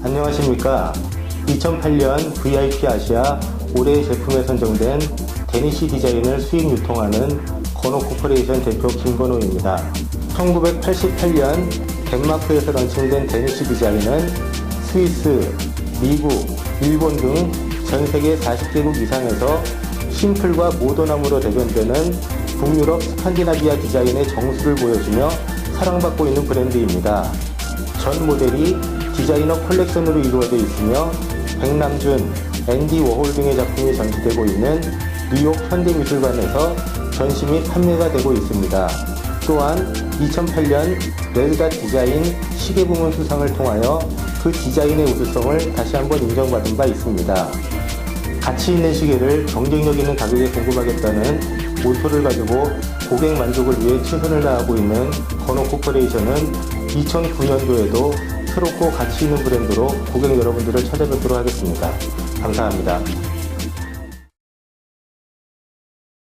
안녕하십니까. 2008년 VIP 아시아 올해의 제품에 선정된 데니시 디자인을 수입 유통하는 건호 코퍼레이션 대표 김건호입니다. 1988년 덴마크에서 런칭된 데니시 디자인은 스위스, 미국, 일본 등 전 세계 40개국 이상에서 심플과 모던함으로 대변되는 북유럽 스칸디나비아 디자인의 정수를 보여주며 사랑받고 있는 브랜드입니다. 전 모델이 디자이너 컬렉션으로 이루어져 있으며 백남준, 앤디 워홀 등의 작품이 전시되고 있는 뉴욕 현대미술관에서 전시 및 판매가 되고 있습니다. 또한 2008년 레드닷 디자인 시계 부문 수상을 통하여 그 디자인의 우수성을 다시 한번 인정받은 바 있습니다. 가치 있는 시계를 경쟁력 있는 가격에 공급하겠다는 모토를 가지고 고객 만족을 위해 최선을 다하고 있는 건호 코퍼레이션은 2009년도에도 새롭고 가치 있는 브랜드로 고객 여러분들을 찾아뵙도록 하겠습니다. 감사합니다.